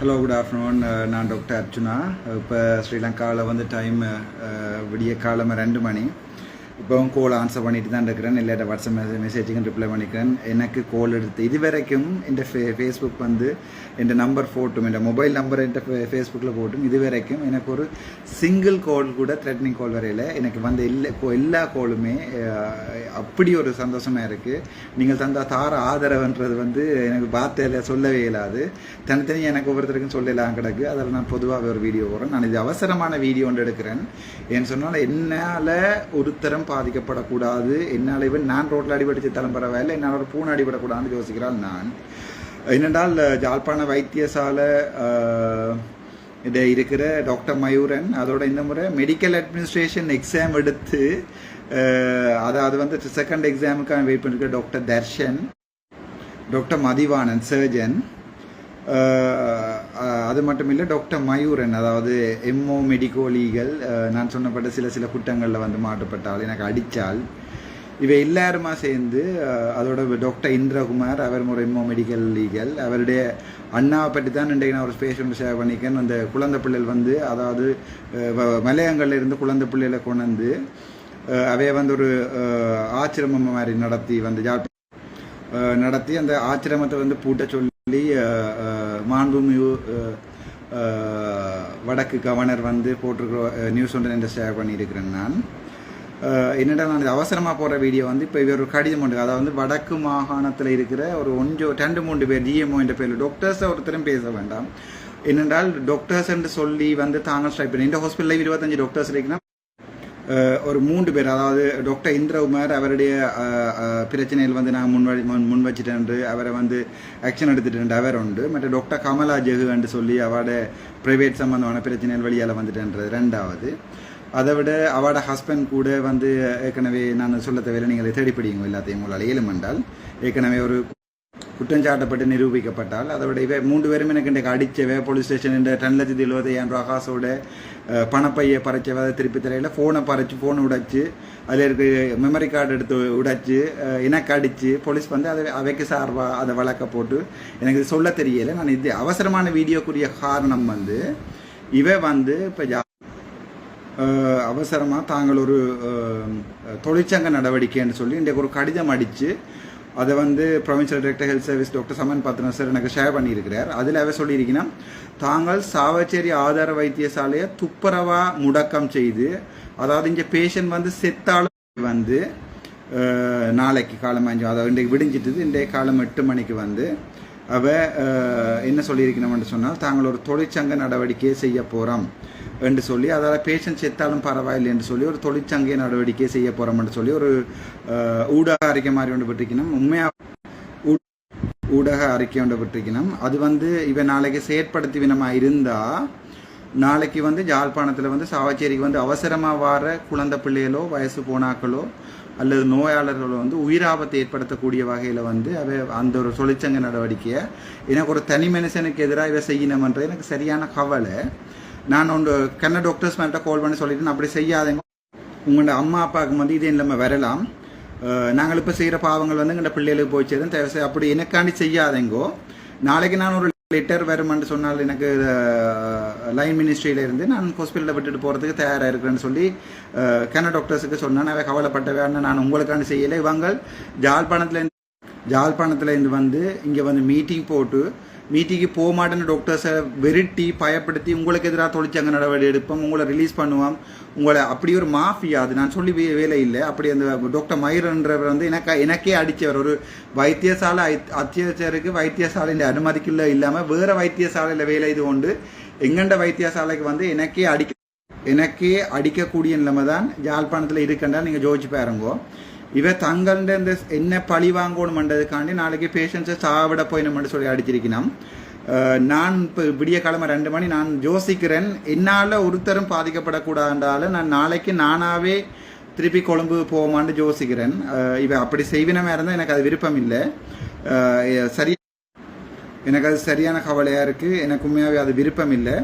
Hello good afternoon நான் doctor Arjuna. இப்போ ஸ்ரீலங்காவில் வந்து டைம் uh, விடிய காலமாக ரெண்டு மணி. இப்போவும் கோல் ஆன்சர் பண்ணிட்டு தான் இருக்கிறேன். இல்லாட்ட வாட்ஸ்அப் மெசேஜ் மெசேஜுக்கும் ரிப்ளை பண்ணிக்கிறேன். எனக்கு கோல் எடுத்து இது வரைக்கும் இந்த ஃபே ஃபேஸ்புக் வந்து இந்த நம்பர் போட்டும் இந்த மொபைல் நம்பர் இந்த ஃபேஸ்புக்கில் போட்டும் இது வரைக்கும் எனக்கு ஒரு சிங்கிள் கால் கூட த்ரெட்னிங் கால் வரையில் எனக்கு வந்த இல்லை கோ- எல்லா கோலுமே அப்படி ஒரு சந்தோஷமாக இருக்குது நீங்கள் தந்த தார ஆதரவுன்றது வந்து எனக்கு வார்த்தையில் சொல்லவே இயலாது. தனித்தனி எனக்கு ஒவ்வொருத்தருக்கும் சொல்லலாம் கிடக்கு. அதில் நான் பொதுவாக ஒரு வீடியோ போகிறேன் நான் இது அவசரமான வீடியோ ஒன்று எடுக்கிறேன். ஏன்னு சொன்னால் என்னால் ஒருத்தரம் பாதிக்கப்படக்கூடாது. என்னால் இவன் நான் ரோட்டில் அடிபடிச்சு தரம் பரவாயில்லை என்னால் ஒரு பூனை அடிபடக்கூடாதுன்னு யோசிக்கிறாள் நான். என்னென்றால் ஜாழ்ப்பாண வைத்தியசாலை இதை இருக்கிற டாக்டர் மயூரன் அதோட இந்த முறை மெடிக்கல் அட்மினிஸ்ட்ரேஷன் எக்ஸாம் எடுத்து அதாவது வந்து செகண்ட் எக்ஸாமுக்கான wait பண்ணிருக்கிற doctor Darshan doctor Mathivanan surgeon அது மட்டும் இல்லை டாக்டர் மயூரன் அதாவது எம்ஓ மெடிக்கோலிகள் நான் சொன்னப்பட்ட சில சில குற்றங்களில் வந்து மாட்டுப்பட்டால் எனக்கு அடித்தால் இவை எல்லாருமா சேர்ந்து அதோட டாக்டர் இந்திரகுமார் அவர் ஒரு எம்ஓ மெடிக்கல் லீகல் அவருடைய அண்ணாவை பற்றி தான் இன்றைக்கு நான் ஒரு ஸ்பேஸ் ஒன்று ஷேர் பண்ணிக்கேன் அந்த குழந்தை பிள்ளைகள் வந்து அதாவது வ- மலையங்கள்ல இருந்து குழந்தை பிள்ளைகளை கொண்டு வந்து அவைய வந்து ஒரு ஆச்சிரமம் மாதிரி நடத்தி வந்து நடத்தி அந்த ஆச்சிரமத்தை வந்து பூட்ட சொல்லி அஹ், மாண்புமிகு வடக்கு கவர்னர் வந்து போட்டிருக்கிற நியூஸ் ஒன்று என்று ஷேர் பண்ணியிருக்கிறேன் நான். என்னடா நான் இது அவசரமாக போடுற வீடியோ வந்து இப்போ இவர் ஒரு கடிதம் ஒன்று அதாவது வந்து வடக்கு மாகாணத்தில் இருக்கிற ஒரு ஒன்று ரெண்டு மூன்று பேர் டிஎம்ஓ என்ற பேரில் டாக்டர்ஸை ஒருத்தரும் பேச வேண்டாம். என்னென்றால் டாக்டர்ஸ் என்று சொல்லி வந்து தாங்கள் ஸ்ட்ரைக் பண்ணி இந்த ஹாஸ்பிட்டலில் இருபத்தஞ்சு டாக்டர்ஸ் இருக்குன்னா ஒரு மூன்று பேர் அதாவது டாக்டர் இந்திரகுமார் அவருடைய பிரச்சனையில் வந்து நான் முன்வை முன் முன் வச்சுட்டேன் அவரை வந்து ஆக்ஷன் எடுத்துட்டு அவர் உண்டு. மற்ற டாக்டர் கமலா ஜெகு என்று சொல்லி அவட பிரைவேட் சம்பந்தமான பிரச்சனைகள் வழியால் வந்துட்டேன்றது ரெண்டாவது. அதை விட அவட ஹஸ்பண்ட் கூட வந்து ஏற்கனவே நான் சொல்ல தேவையில்லை நீங்கள் தேடிப்பிடிங்க எல்லாத்தையும் உங்களால். ஏழுமென்றால் ஏற்கனவே ஒரு குற்றஞ்சாட்டப்பட்டு நிரூபிக்கப்பட்டால் அதோட இவை மூன்று பேரும் எனக்கு இன்றைக்கு அடிச்சவே போலீஸ் ஸ்டேஷன் இந்த ரெண்டு லட்சத்தி எழுபத்தையாயிரம் ரூபா காசோட பணப்பையை பறைச்சவ அதை திருப்பி தரையில் ஃபோனை பறைச்சி ஃபோன் உடைச்சு அதில் இருக்க மெமரி கார்டு எடுத்து உடைச்சு எனக்கு அடித்து போலீஸ் வந்து அதை அவைக்கு சார்பாக அதை வழக்க போட்டு எனக்கு இது சொல்ல தெரியலை. நான் இது அவசரமான வீடியோக்குரிய காரணம் வந்து இவ வந்து இப்போ அவசரமாக தாங்கள் ஒரு தொழிற்சங்க நடவடிக்கைன்னு சொல்லி இன்றைக்கு ஒரு கடிதம் அடித்து அதை வந்து provincial director health service doctor Saman Pathiran sir எனக்கு ஷேர் பண்ணியிருக்கிறார். அதில் அவர் சொல்லியிருக்கீங்கன்னா தாங்கள் சாவச்சேரி ஆதார வைத்தியசாலையை துப்புரவா முடக்கம் செய்து அதாவது இங்கே பேஷண்ட் வந்து செத்தாலும் வந்து நாளைக்கு காலம் அஞ்சு அதாவது இன்றைக்கு விடிஞ்சிட்டுது இன்றைய காலம் எட்டு மணிக்கு வந்து அவ என்ன சொல்லியிருக்கணும்னு சொன்னால் தாங்கள் ஒரு தொழிற்சங்க நடவடிக்கையை செய்ய போகிறோம் என்று சொல்லி அதாவது பேஷண்ட் செத்தாலும் பரவாயில்லை என்று சொல்லி ஒரு தொழிற்சங்க நடவடிக்கை செய்ய போகிறோம்னு சொல்லி ஒரு ஊடக அறிக்கை மாதிரி ஒன்று பெற்றிருக்கணும். உண்மையாக ஊடக அறிக்கை ஒன்று பெற்றிருக்கணும். அது வந்து இவன் நாளைக்கு செயற்படுத்தி வினமா இருந்தா நாளைக்கு வந்து ஜாழ்ப்பாணத்தில் வந்து சாவச்சேரிக்கு வந்து அவசரமாக வார குழந்தை பிள்ளைகளோ வயசு போனாக்களோ அல்லது நோயாளர்களோ வந்து உயிராபத்தை ஏற்படுத்தக்கூடிய வகையில் வந்து அவை அந்த ஒரு தொழிற்சங்க நடவடிக்கையை எனக்கு ஒரு தனி மனுஷனுக்கு எதிராக இவை செய்யணுமன்றது எனக்கு சரியான கவலை. நான் ஒன்று கண்ண டாக்டர்ஸ் மேலே கால் பண்ணி சொல்லிட்டு நான் அப்படி செய்யாதேங்க. உங்களோட அம்மா அப்பாவுக்கு வந்து இதே இல்லாமல் வரலாம். நாங்கள் இப்போ செய்கிற பாவங்கள் வந்து எங்களோட பிள்ளைகளுக்கு போய் சேரும் தேவை அப்படி எனக்காண்டி செய்யாதேங்கோ. நாளைக்கு நான் ஒரு லெட்டர் வருமென்று சொன்னால் எனக்கு லைன் மினிஸ்ட்ரியில இருந்து நான் ஹாஸ்பிட்டலில் விட்டுட்டு போகிறதுக்கு தயாராக இருக்கிறேன்னு சொல்லி கன டாக்டர்ஸுக்கு சொன்னேன். அவை வேணும் நான் உங்களுக்காண்டி செய்யலை. இவங்க ஜாழ்ப்பாணத்துலேருந்து ஜாழ்ப்பாணத்துலேருந்து வந்து இங்கே வந்து மீட்டிங் போட்டு மீட்டிங்கு போக மாட்டேன்னு டாக்டர்ஸை வெரிட்டி பயப்படுத்தி உங்களுக்கு எதிராக தொழிற்சங்க நடவடிக்கை எடுப்போம் உங்களை ரிலீஸ் பண்ணுவோம். உங்களை அப்படி ஒரு மாஃபியா அது. நான் சொல்லி வே- வேலை இல்லை. அப்படி அந்த டாக்டர் மயூரன்றவர் வந்து எனக்கு எனக்கே அடித்தவர். ஒரு வைத்தியசாலை ஐ- வைத்தியசாலையில் வைத்தியசாலையின் இல்லாமல் வேறு வைத்தியசாலையில் வேலை இது கொண்டு எங்கண்ட வைத்தியசாலைக்கு வந்து எனக்கே அடிக்க எனக்கே அடிக்கக்கூடிய நிலைமை தான் யாழ்ப்பாணத்தில் இருக்கின்றால் நீங்கள் ஜோதிச்சு பாருங்கோ. இவ தங்கள்ட இந்த என்ன பழி வாங்கணுமன்றதுக்காண்டி நாளைக்கு பேஷண்ட்ஸை சாவிட போயினோம்னு சொல்லி அடிச்சிருக்கணும். நான் இப்போ விடிய கிழமை ரெண்டு மணி நான் யோசிக்கிறேன். என்னால் ஒருத்தரும் பாதிக்கப்படக்கூடாதால நான் நாளைக்கு நானாவே திருப்பி கொழும்பு போவோமான்னு யோசிக்கிறேன். இவை அப்படி செய்வினமாக இருந்தால் எனக்கு அது விருப்பம் இல்லை சரி எனக்கு அது சரியான கவலையாக இருக்குது எனக்கு உண்மையாகவே அது விருப்பம் இல்லை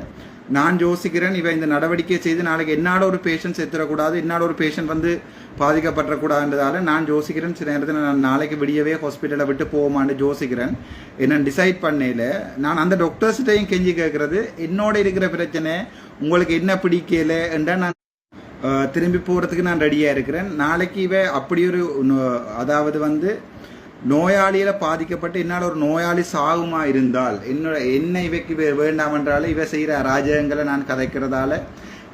நான் யோசிக்கிறேன் இவன் இந்த நடவடிக்கையை செய்து நாளைக்கு என்னால் ஒரு பேஷண்ட் செத்துடக்கூடாது என்னால் ஒரு பேஷண்ட் வந்து பாதிக்கப்படக்கூடாதுன்றதால நான் யோசிக்கிறேன் சில நேரத்தில் நான் நாளைக்கு விடியவே ஹாஸ்பிட்டலை விட்டு போவோமான்னு யோசிக்கிறேன் என்னன்னு டிசைட் பண்ணையில் நான் அந்த டாக்டர்ஸ்கிட்டையும் கெஞ்சி கேட்கறது என்னோட இருக்கிற பிரச்சனை உங்களுக்கு என்ன பிடிக்கல? என்றால் நான் திரும்பி போகிறதுக்கு நான் ரெடியாக இருக்கிறேன். நாளைக்கு இவ அப்படி ஒரு அதாவது வந்து நோயாளியில் பாதிக்கப்பட்டு என்னால் ஒரு நோயாளி சாகுமா இருந்தால் என்னோட என்ன இவைக்கு வே- வேண்டாம் என்றாலும் இவ செய்கிற அராஜகங்களை நான் கதைக்கிறதால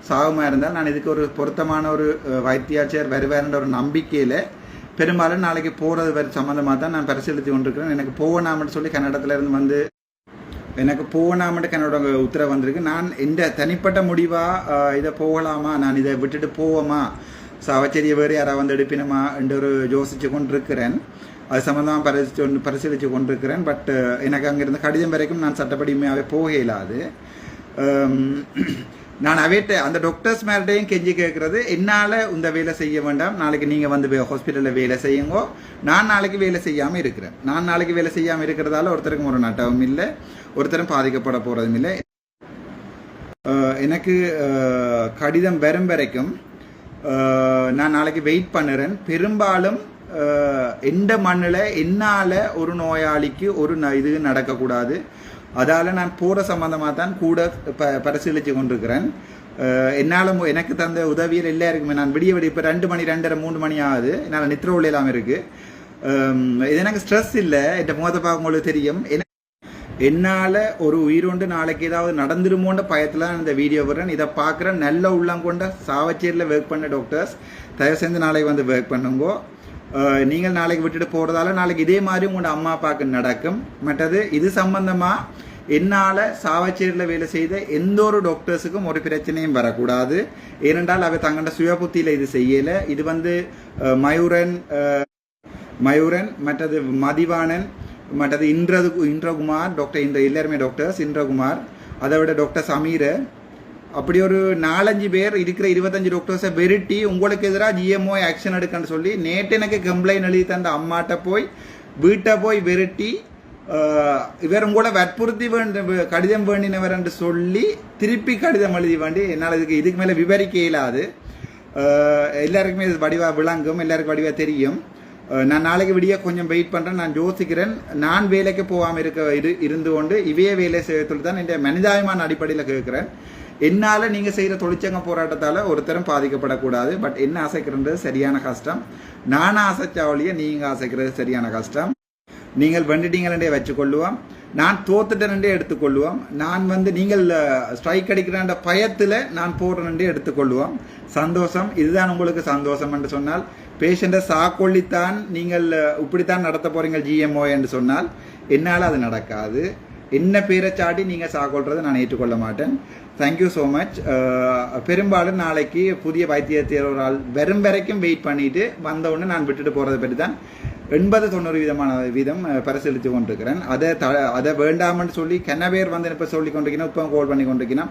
சாகுமா இருந்தால் நான் இதுக்கு ஒரு பொருத்தமான ஒரு அஹ், வைத்தியாச்சர் வருவார்ன்ற ஒரு நம்பிக்கையில பெரும்பாலும் நாளைக்கு போகிறது வர சம்மந்தமாக தான் நான் பரிசீலித்து கொண்டிருக்கிறேன். எனக்கு போகணாமன்னு சொல்லி கன்னடத்துலேருந்து வந்து எனக்கு போகணாமட்டு என்னோட உத்தரவு வந்திருக்கு. நான் இந்த தனிப்பட்ட முடிவாக இதை போகலாமா? நான் இதை விட்டுட்டு போவோமா? சாவச்சேரியை வேறு யாராவது வந்து எடுப்பினமா? என்று ஒரு யோசித்து கொண்டிருக்கிறேன். அது சம்மந்தமாக பரிசீலிச்சு கொண்டு பரிசீலித்து கொண்டிருக்கிறேன். பட் எனக்கு அங்கேருந்து கடிதம் வரைக்கும் நான் சட்டப்படிமையாகவே போக இயலாது நான் அவைட்ட அந்த டாக்டர்ஸ் மேல்ட்டையும் கெஞ்சி கேட்கறது என்னால் இந்த வேலை செய்ய வேண்டாம். நாளைக்கு நீங்கள் வந்து ஹாஸ்பிட்டலில் வேலை செய்யுங்கோ. நான் நாளைக்கு வேலை செய்யாமல் இருக்கிறேன். நான் நாளைக்கு வேலை செய்யாமல் இருக்கிறதால ஒருத்தருக்கும் ஒரு நட்டவும் இல்லை. ஒருத்தரும் பாதிக்கப்பட போகிறதும் இல்லை. எனக்கு கடிதம் வரும் வரைக்கும் நான் நாளைக்கு வெயிட் பண்ணுறேன். பெரும்பாலும் எந்த மண்ணில் என்னால் ஒரு நோயாளிக்கு ஒரு ந- இது நடக்கக்கூடாது. அதால் நான் போகிற சம்மந்தமாக தான் கூட ப பரிசீலித்து கொண்டிருக்கிறேன். என்னால் எனக்கு தந்த உதவியில் எல்லாருக்குமே நான் விடிய விடிய இப்போ ரெண்டு மணி ரெண்டரை மூணு மணி ஆகுது. என்னால் நித்திர ஒளி இல்லாமல் இருக்குது இது எனக்கு ஸ்ட்ரெஸ் இல்லை. என் முகத்தை பார்க்கும்போது தெரியும். என்னால் ஒரு உயிரோண்டு நாளைக்கு ஏதாவது நடந்துருமோன்ற பயத்தில் நான் இந்த வீடியோ வரேன் இதை பார்க்குற நல்ல உள்ளம் கொண்ட சாவச்சேரியில் ஒர்க் பண்ண டாக்டர்ஸ் தயவு செஞ்சு நாளைக்கு வந்து ஒர்க் பண்ணுங்கோ. நீங்கள் நாளைக்கு விட்டுட்டு போகிறதால நாளைக்கு இதே மாதிரி உங்களோட அம்மா அப்பாவுக்கு நடக்கும். மற்றது இது சம்பந்தமாக என்னால் சாவச்சேரியில் வேலை செய்த எந்த ஒரு டாக்டர்ஸுக்கும் ஒரு பிரச்சனையும் வரக்கூடாது. ஏனென்றால் அவை தங்களோட சுய புத்தியில் இது செய்யலை. இது வந்து மயூரன் மயூரன் மற்றது மதிவாணன் மற்றது இன்றது இந்திரகுமார் டாக்டர் இந்த எல்லாருமே டாக்டர்ஸ் இந்திரகுமார் அதை விட டாக்டர் சமீர். அப்படி ஒரு நாலஞ்சு பேர் இருக்கிற இருபத்தஞ்சு டாக்டர்ஸை வெருட்டி உங்களுக்கு எதிராக ஜிஎம்ஓ ஆக்ஷன் எடுக்கன்னு சொல்லி நேற்று எனக்கு கம்ப்ளைண்ட் எழுதி தந்த அம்மாட்ட போய் வீட்டை போய் வெருட்டி இவர் உங்களை வற்புறுத்தி வேண்டும் கடிதம் வேண்டினவர் என்று சொல்லி திருப்பி கடிதம் எழுதி வேண்டி என்னால் இதுக்கு இதுக்கு மேலே விவரிக்க இயலாது எல்லாருக்குமே இது வடிவாக விளங்கும் எல்லாருக்கும் வடிவாக தெரியும் நான் நாளைக்கு விடிய கொஞ்சம் வெயிட் பண்ணுறேன் நான் யோசிக்கிறேன் நான் வேலைக்கு போகாமல் இருக்க இரு இருந்து கொண்டு இவைய வேலை செய்யறதுல தான் என் மனிதாயமான அடிப்படையில் கேட்குறேன் என்னால் நீங்கள் செய்கிற தொழிற்சங்க போராட்டத்தால் ஒருத்தரும் பாதிக்கப்படக்கூடாது பட் என்ன ஆசைக்கிறது சரியான கஷ்டம் நான் ஆசைச்சாவளியை நீங்கள் ஆசைக்கிறது சரியான கஷ்டம் நீங்கள் வெண்டுட்டீங்களே வச்சுக்கொள்ளுவோம் நான் தோத்துட்டேனே எடுத்துக்கொள்ளுவோம். நான் வந்து நீங்கள் ஸ்ட்ரைக் அடிக்கிறன்ற பயத்தில் நான் போடுறேனே எடுத்துக்கொள்ளுவோம். சந்தோஷம் இதுதான் உங்களுக்கு சந்தோஷம் என்று சொன்னால். பேஷண்ட்டை சாக்கொள்ளித்தான் நீங்கள் இப்படித்தான் நடத்த போகிறீங்க ஜிஎம்ஓ என்று சொன்னால் என்னால் அது நடக்காது. என்ன பேரை சாட்டி நீங்கள் சாக்கொள்றதை நான் ஏற்றுக்கொள்ள மாட்டேன். தேங்க்யூ ஸோ மச் பெரும்பாலும் நாளைக்கு புதிய வைத்தியத்தில் ஒரு ஆள் வெறும் வரைக்கும் வெயிட் பண்ணிவிட்டு வந்தவுடனே நான் விட்டுட்டு போகிறத பற்றி தான் எண்பது தொண்ணூறு விதமான வீதம் பரிசீலித்து கொண்டிருக்கிறேன். அதை த அதை வேண்டாமன்னு சொல்லி கென்ன பேர் வந்து இப்போ சொல்லி கொண்டிருக்கணும் இப்போ கோல் பண்ணி கொண்டிருக்கணும்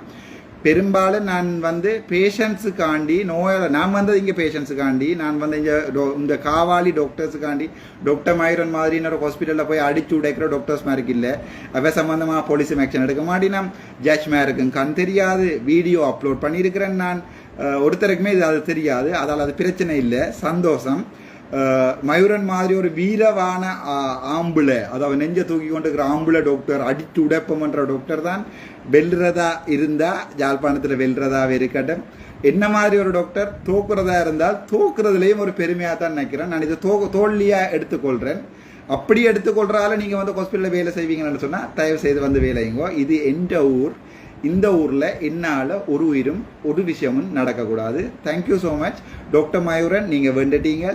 பெரும்பாலும் நான் வந்து பேஷண்ட்ஸுக்காண்டி நோயாளர் நான் வந்தது இங்கே பேஷண்ட்ஸுக்காண்டி நான் வந்து இங்கே டோ- இந்த காவாலி டாக்டர்ஸுக்காண்டி டாக்டர் மயூரன் மாதிரி இன்னொரு ஹாஸ்பிட்டலில் போய் அடிச்சு உடைக்கிற டாக்டர்ஸ் மாதிரி இல்லை. அவ சம்மந்தமாக போலீஸும் ஆக்ஷன் எடுக்க மாட்டினா? ஜட்ஜ் மேருக்கும் கண் தெரியாது. வீடியோ அப்லோட் பண்ணியிருக்கிறேன் நான். ஒருத்தருக்குமே இது அது தெரியாது. அதால் அது பிரச்சனை இல்லை. சந்தோஷம். மயூரன் மாதிரி ஒரு வீரவான ஆ- அதாவது நெஞ்ச தூக்கி கொண்டு இருக்கிற டாக்டர் அடித்து உடைப்பம்ன்ற டாக்டர் தான் வெல்றதா இருந்தா ஜாழ்ப்பாணத்தில் வெல்றதாவே இருக்கட்டும் என்ன மாதிரி ஒரு டாக்டர் தோக்குறதா இருந்தால் தோக்குறதுலேயும் ஒரு பெருமையாக தான் நினைக்கிறேன் நான் இதை தோ தோல்வியாக எடுத்துக்கொள்கிறேன் அப்படி எடுத்துக்கொள்றால நீங்கள் வந்து ஹாஸ்பிட்டலில் வேலை செய்வீங்கன்னு சொன்னால் தயவு செய்து வந்து வேலைங்கோ இது எந்த ஊர் இந்த ஊரில் என்னால் ஒரு உயிரும் ஒரு விஷயமும் நடக்கக்கூடாது. Thank you so much doctor Mayuran நீங்கள் வெண்டுட்டீங்க.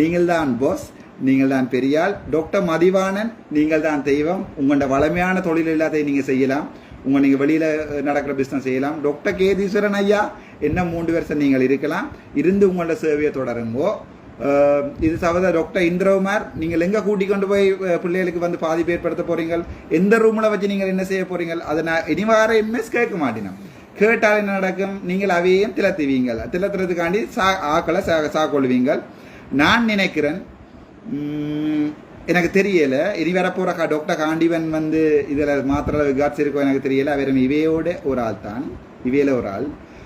நீங்கள் தான் பாஸ் நீங்கள் தான் பெரியாள். டாக்டர் மதிவாணன் நீங்கள் தான் தெய்வம். உங்களோட வளமையான தொழில் எல்லாத்தையும் நீங்கள் செய்யலாம். உங்க நீங்கள் வெளியில் நடக்கிற பிஸ்னஸ் செய்யலாம். டாக்டர் கேதீஸ்வரன் ஐயா என்ன மூன்று வருஷம் நீங்கள் இருக்கலாம். இருந்து உங்களோட சேவையை தொடருங்கோ. இது தவிர டாக்டர் இந்திரகுமார் நீங்கள் எங்கே கூட்டி கொண்டு போய் பிள்ளைகளுக்கு வந்து பாதிப்பு ஏற்படுத்த போறீங்க எந்த ரூமில் வச்சு நீங்கள் என்ன செய்ய போறீங்க அதை நான் இனி வார எம்எஸ் கேட்க மாட்டேன் கேட்டால் என்ன நடக்கும்? நீங்கள் அவையும் திலத்துவீங்கள். திலத்துறதுக்காண்டி சா ஆக்களை சா சாக்கொள்வீங்கள். நான் நினைக்கிறேன் எனக்கு தெரியல. இனி வரப்போற கா டாக்டர் காண்டிவன் வந்து இதில் மாத்திர விகாட்ஸ் இருக்கோ எனக்கு தெரியல. அவர் இவையோட ஒரு ஆள் தான் இவையில ஒரு ஆள்.